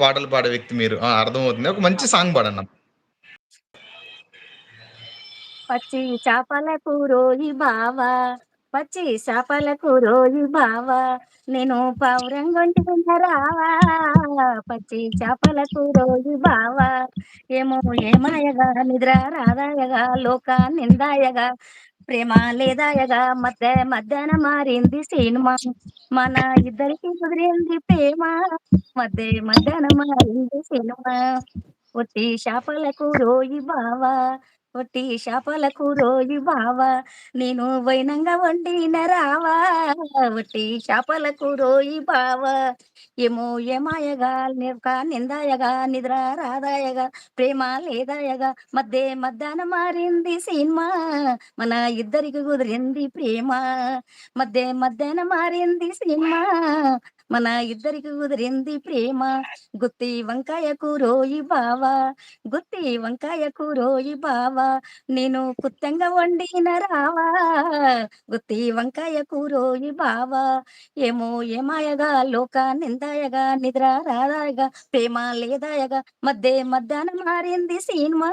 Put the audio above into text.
పాటలు పాడే వ్యక్తి మీరు. అర్థమవుతుంది. ఒక మంచి సాంగ్ పాడండి. పచ్చి చేపల కూరోయి బావా, పచ్చి చేపల కూరోయి బావా, నేను పావురంగొంటిన రావా, పచ్చి చేపల రోజు బావా, ఏమో ఏమాయగా నిద్ర రాదాయగా లోక నిందాయగా ప్రేమ లేదాయగా మధ్య మధ్యన మారింది సినిమా, మన ఇద్దరికి కుదిరింది ప్రేమ, మధ్య మధ్యన మారింది సినిమా. ఒట్టి శాపలకు రోయి బావా, ఒట్టి శాపలకు కూరోయి బావా, నేను వైనంగా వండిన రావా, ఒట్టి శాపలకు కూరోయి బావా, ఏమో ఏమాయగా నిక నిందాయగా నిద్ర రాదాయగా, ప్రేమ లేదాయగా మధ్య మధ్యాహ్నం మారింది సినిమా, మన ఇద్దరికి కుదిరింది ప్రేమ, మధ్య మధ్యాహ్నం మారింది సినిమా, మన ఇద్దరికి కుదిరింది ప్రేమ, గుత్తి వంకాయ కూరోయి బావా, గుత్తి వంకాయ కూరోయి బావా, నేను కుత్తంగా వండిన రావా, గుత్తి వంకాయ కూరోయి బావా, ఏమో ఏమాయగా లోకాన్నిందాయగా నిద్ర రాదాయగా, ప్రేమ లేదాయగా మధ్య మధ్యాహ్నం మారింది సినిమా.